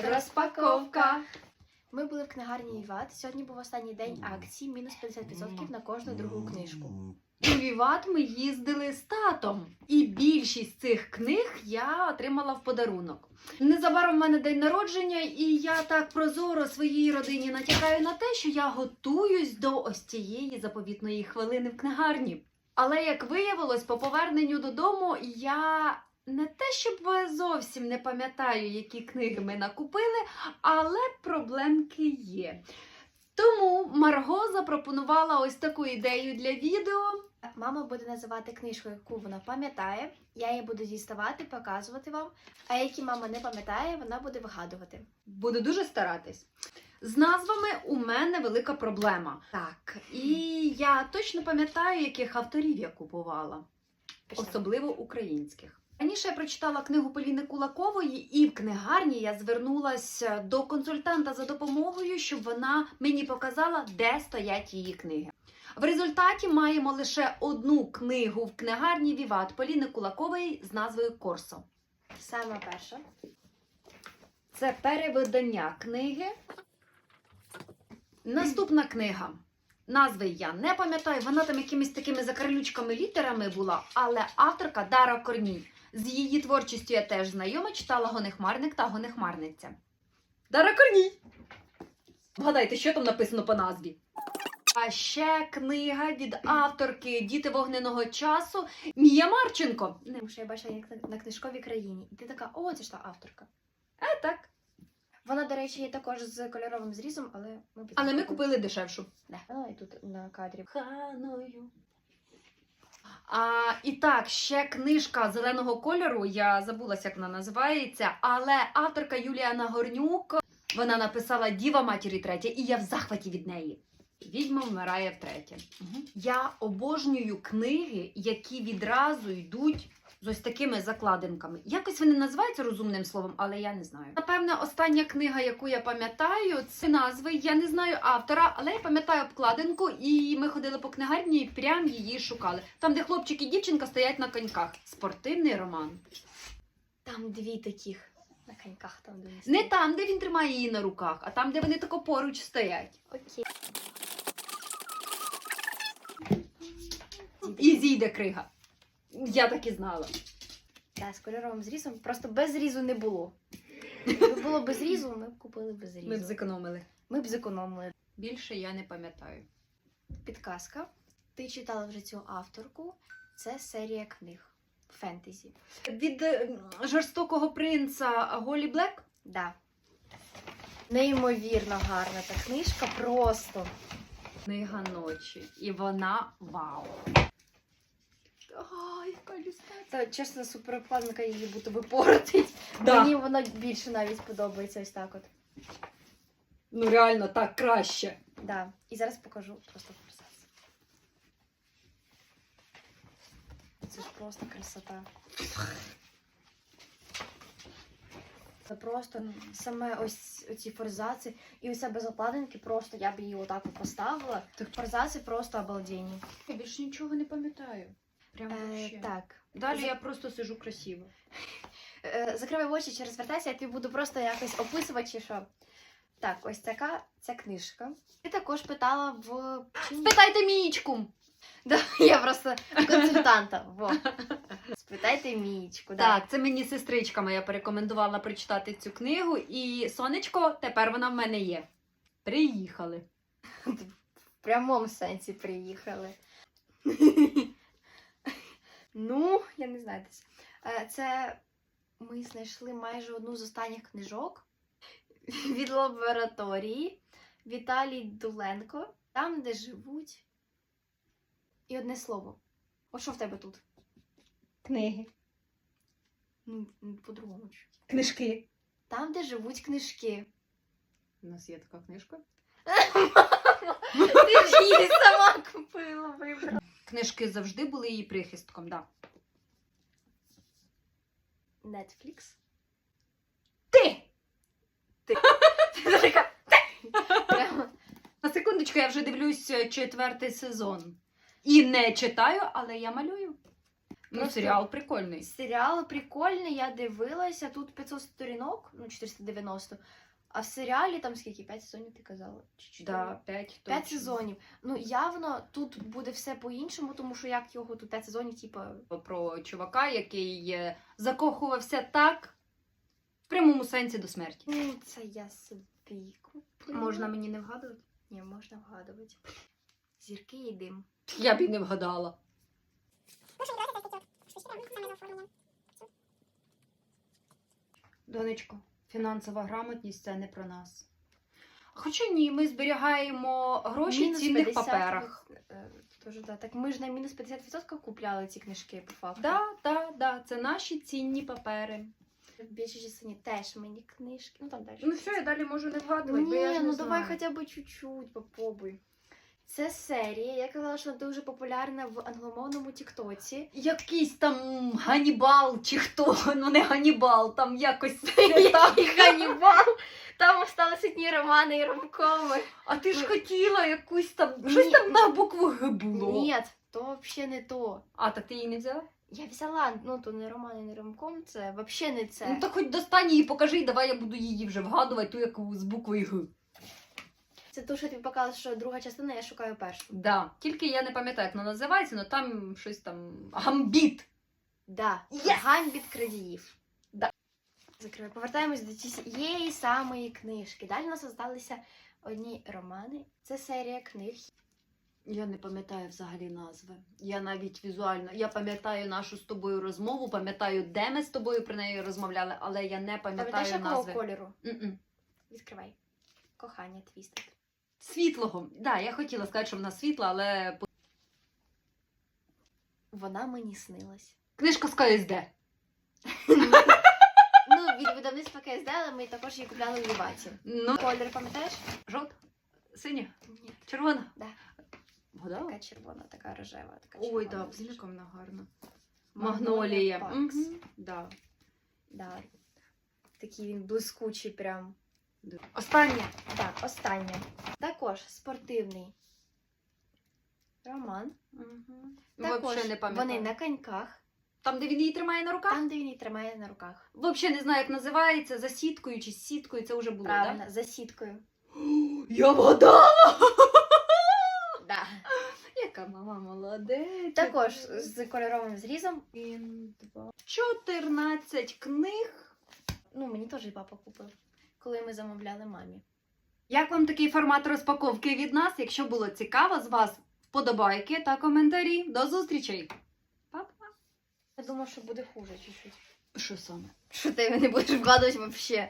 Розпаковка. Ми були в книгарні Віват. Сьогодні був останній день акції, мінус 50% на кожну другу книжку. У Віват ми їздили з татом, і більшість цих книг я отримала в подарунок. Незабаром в мене день народження, і я так прозоро своїй родині натякаю на те, що я готуюсь до ось цієї заповітної хвилини в книгарні. Але як виявилось, по поверненню додому я не те, щоб зовсім не пам'ятаю, які книги ми накупили, але проблемки є. Тому Марго запропонувала ось таку ідею для відео. Мама буде називати книжку, яку вона пам'ятає. Я її буду діставати, показувати вам. А які мама не пам'ятає, вона буде вигадувати. Буду дуже старатись. З назвами у мене велика проблема. Так, і я точно пам'ятаю, яких авторів я купувала, особливо українських. Раніше я прочитала книгу Поліни Кулакової, і в книгарні я звернулася до консультанта за допомогою, щоб вона мені показала, де стоять її книги. В результаті маємо лише одну книгу в книгарні Віват Поліни Кулакової з назвою Корсо. Саме перша. Це перевидання книги. Наступна книга. Назви я не пам'ятаю, вона там якимись такими закарлючками літерами була, але авторка Дара Корній. З її творчістю я теж знайома, читала Гонехмарник та Гонехмарниця. Дара Корній! Вгадайте, що там написано по назві? А ще книга від авторки Діти вогненого часу Мія Марченко. Не що я бачила як на- книжковій країні. І ти така, о, це ж та авторка. е, так. Вона, до речі, є також з кольоровим зрізом, але ми Але ми купили дешевшу. Да. Вона і тут на кадрі. Ханою. А, і так, ще книжка зеленого кольору, я забулася, як вона називається, але авторка Юлія Нагорнюк, вона написала Діва матері третя, і я в захваті від неї. Відьма вмирає втретє. Я обожнюю книги, які відразу йдуть з ось такими закладинками. Якось вони називаються розумним словом, але я не знаю. Напевне, остання книга, яку я пам'ятаю, це назви. Я не знаю автора, але я пам'ятаю обкладинку, і ми ходили по книгарні і прям її шукали. Там, де хлопчик і дівчинка стоять на коньках. Спортивний роман. Там дві таких на коньках там де Не там, де він тримає її на руках, а там, де вони тако поруч стоять. Окей. І зійде крига. Я так і знала. Так, з кольоровим зрізом. Просто без зрізу не було. Якби було без зрізу, ми б купили без зрізу. Ми б зекономили. Ми б зекономили. Більше я не пам'ятаю. Підказка. Ти читала вже цю авторку. Це серія книг фентезі. Від е, жорстокого принца Голі Блек Да. Неймовірно гарна та книжка, просто. книга ночі. І вона вау. Ай, яка люстра. Та чесно, суперобкладинка її буде випоротить. Да. Мені вона більше навіть подобається ось так от. Ну реально так краще. Да. І зараз покажу просто форсаж. Це ж просто красота. Це просто саме ось оці форзаци і оця без обкладинки просто я б її отак поставила. Так. Форзаци просто обалденні. Я більше нічого не пам'ятаю. Прям Е, вообще. так. Далі я просто сижу красиво. Е, закривай очі, через вертайся, я тобі буду просто якось описувати, чи що. Так, ось така ця книжка. Ти також питала в чи? Спитайте мічку. Да, я просто консультанта. Во. Спитайте Мічку. Да. Так, це мені сестричка моя порекомендувала прочитати цю книгу, і сонечко, тепер вона в мене є. Приїхали. В прямому сенсі приїхали. ну, я не знаю. десь. Е, Це ми знайшли майже одну з останніх книжок від лабораторії Віталій Дуленко, там, де живуть. І одне слово. От що в тебе тут? Книги. Ну, по-другому. чуть. Книжки. Там, де живуть книжки. У нас є така книжка. Ти ж її сама купила, вибрала. Книжки завжди були її прихистком, так. Да. Netflix. Ти! Ти Прямо. На секундочку, я вже дивлюсь е, четвертий сезон. І не читаю, але я малюю. Ну, серіал прикольний. Серіал прикольний, я дивилася. Тут 500 сторінок, ну 490. А в серіалі там скільки? 5 сезонів ти казала? Чи чотири? Да, 5, 5 сезонів. Ну явно тут буде все по-іншому, тому що як його тут 5 сезонів, типу, Про чувака, який е, закохувався так в прямому сенсі до смерті. ну це я собі куплю. Можна мені не вгадувати? Ні, можна вгадувати. Зірки і дим. Я б і не вгадала. Донечко, фінансова грамотність це не про нас. Хоча ні, ми зберігаємо гроші в цінних 50 паперах. Е, Тож, да. Так ми ж на мінус 50% купляли ці книжки по факту. Да, да, да, це наші цінні папери. В більшій частині теж мені книжки. Ну там далі. Ну все, я далі можу не вгадувати, бо я ж не ну знаю. давай хоча б чуть-чуть попробуй. Це серія, я казала, що вона дуже популярна в англомовному Тіктоці. Якийсь там Ганібал чи хто, ну не Ганібал, там якось так. Який Ганнібал! Там осталися одні романи і ромкоми. А ти ж хотіла якусь там, ні. щось там на букву Г було. Ні, то взагалі не то. А, так ти її не взяла? Я взяла, ну то не роман і не ромком, це взагалі не це. Ну то хоч достань її, покажи, і давай я буду її вже вгадувати, ту яку з буквою Г. Це то, що тобі показала, що друга частина, я шукаю першу. Да. Тільки я не пам'ятаю, як вона називається, але там щось там гамбіт. Да, Yes! Гамбіт крадіїв. Да. Закривай. Повертаємось до цієї самої книжки. Далі у нас залишилися одні романи. Це серія книг. Я не пам'ятаю взагалі назви. Я навіть візуально. Я пам'ятаю нашу з тобою розмову, пам'ятаю, де ми з тобою про неї розмовляли, але я не Пам'ятаєш, пам'ятаю якого назви. кольору? М-м. Відкривай. Кохання твістед. Світлого. Да, я хотіла сказати, що вона світла, але Вона мені снилась. книжка з КСД. ну, від видавництва КСД, але ми також її купляли у Ліваці. Ну, Колір, пам'ятаєш? жовта, синя, Ні, червона. Да. Вгадала? така червона, така рожева, така Ой, червона. да, взагалі вона гарна. Магнолія Магнолія. Пакс. Мгм, Да. Да. Такий він блискучий прям. Останнє. Так, останнє. Також спортивний роман. Угу. Також не пам'ятаю. вони на коньках, Там, де він її тримає на руках? там, де він її тримає на руках. Взагалі не знаю, як називається, за сіткою чи з сіткою, це вже було, так? Правильно, за сіткою. Я вгадала! Да. Яка мама молодець. Також з кольоровим зрізом. 14 книг. Ну, мені теж і папа купив, коли ми замовляли мамі. Як вам такий формат розпаковки від нас? Якщо було цікаво з вас, вподобайки та коментарі. До зустрічей! Па-па! Я думаю, що буде хуже чуть-чуть. Що саме? Що ти не будеш вкладати взагалі.